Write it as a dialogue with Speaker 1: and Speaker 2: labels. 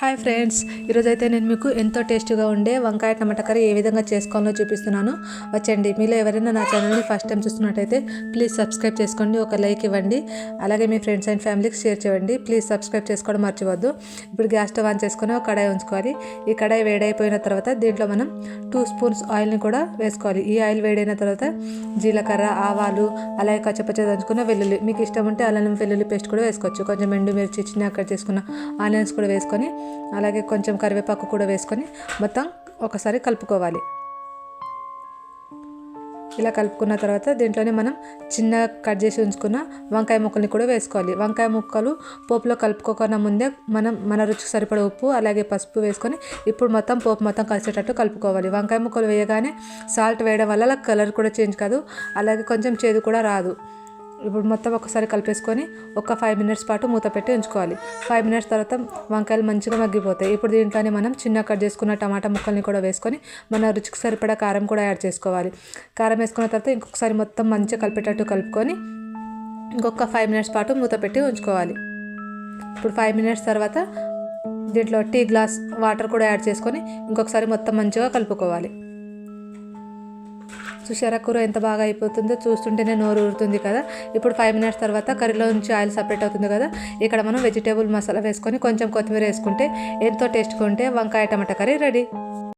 Speaker 1: Hi friends ఈరోజైతే నేను మీకు ఎంతో టేస్టీగా ఉండే వంకాయ టమాటా కర్రీ ఏ విధంగా చేసుకోవాలో చూపిస్తున్నాను. వచ్చండి మీలో ఎవరైనా నా ఛానల్ని ఫస్ట్ టైం చూస్తున్నట్టయితే ప్లీజ్ సబ్స్క్రైబ్ చేసుకోండి ఒక లైక్ ఇవ్వండి. అలాగే మీ ఫ్రెండ్స్ అండ్ ఫ్యామిలీకి షేర్ చేయండి ప్లీజ్ సబ్స్క్రైబ్ చేసుకోవడం మర్చివద్దు ఇప్పుడు గ్యాస్ స్టవ్ ఆన్ చేసుకొని ఒక కడాయి ఉంచుకోవాలి. ఈ కడాయి వేడైపోయిన తర్వాత దీంట్లో మనం టూ స్పూన్స్ ఆయిల్ని కూడా వేసుకోవాలి. ఈ ఆయిల్ వేడైన తర్వాత జీలకర్ర ఆవాలు అలాగే కచ్చపచ్చ దంచుకున్న వెల్లుల్లి మీకు ఇష్టం ఉంటే అల్లం వెల్లుల్లి పేస్ట్ కూడా వేసుకోవచ్చు. కొంచెం ఎండు మిర్చి చిన్న అక్కడ చేసుకున్న ఆనియన్స్ కూడా వేసుకొని అలాగే కొంచెం కరివేపాకు కూడా వేసుకొని మొత్తం ఒకసారి కలుపుకోవాలి. ఇలా కలుపుకున్న తర్వాత దీంట్లోనే మనం చిన్నగా కట్ చేసి ఉంచుకున్న వంకాయ ముక్కల్ని కూడా వేసుకోవాలి. వంకాయ ముక్కలు పోపులో కలుపుకోకుండా ముందే మనం మన రుచికి సరిపడ ఉప్పు అలాగే పసుపు వేసుకొని ఇప్పుడు మొత్తం పోపు మొత్తం కలిసేటట్టు కలుపుకోవాలి. వంకాయ ముక్కలు వేయగానే సాల్ట్ వేయడం వల్ల కలర్ కూడా చేంజ్ కాదు. అలాగే కొంచెం చేదు కూడా రాదు. ఇప్పుడు మొత్తం ఒకసారి కలిపేసుకొని ఒక ఫైవ్ మినిట్స్ పాటు మూత పెట్టి ఉంచుకోవాలి. ఫైవ్ మినిట్స్ తర్వాత వంకాయలు మంచిగా మగ్గిపోతాయి. ఇప్పుడు దీంట్లోనే మనం చిన్న కట్ చేసుకున్న టమాటా ముక్కల్ని కూడా వేసుకొని మన రుచికి సరిపడా కారం కూడా యాడ్ చేసుకోవాలి. కారం వేసుకున్న తర్వాత ఇంకొకసారి మొత్తం మంచిగా కలిపేటట్టు కలుపుకొని ఇంకొక ఫైవ్ మినిట్స్ పాటు మూత పెట్టి ఉంచుకోవాలి. ఇప్పుడు ఫైవ్ మినిట్స్ తర్వాత దీంట్లో టీ గ్లాస్ వాటర్ కూడా యాడ్ చేసుకొని ఇంకొకసారి మొత్తం మంచిగా కలుపుకోవాలి. చూసారా కూర ఎంత బాగా అయిపోతుందో చూస్తుంటేనే నోరు ఊరుతుంది కదా. ఇప్పుడు ఫైవ్ మినిట్స్ తర్వాత కర్రీలో నుంచి ఆయిల్ సపరేట్ అవుతుంది కదా. ఇక్కడ మనం వెజిటేబుల్ మసాలా వేసుకొని కొంచెం కొత్తిమీర వేసుకుంటే ఎంతో టేస్ట్గా ఉంటే వంకాయ టమాటా కర్రీ రెడీ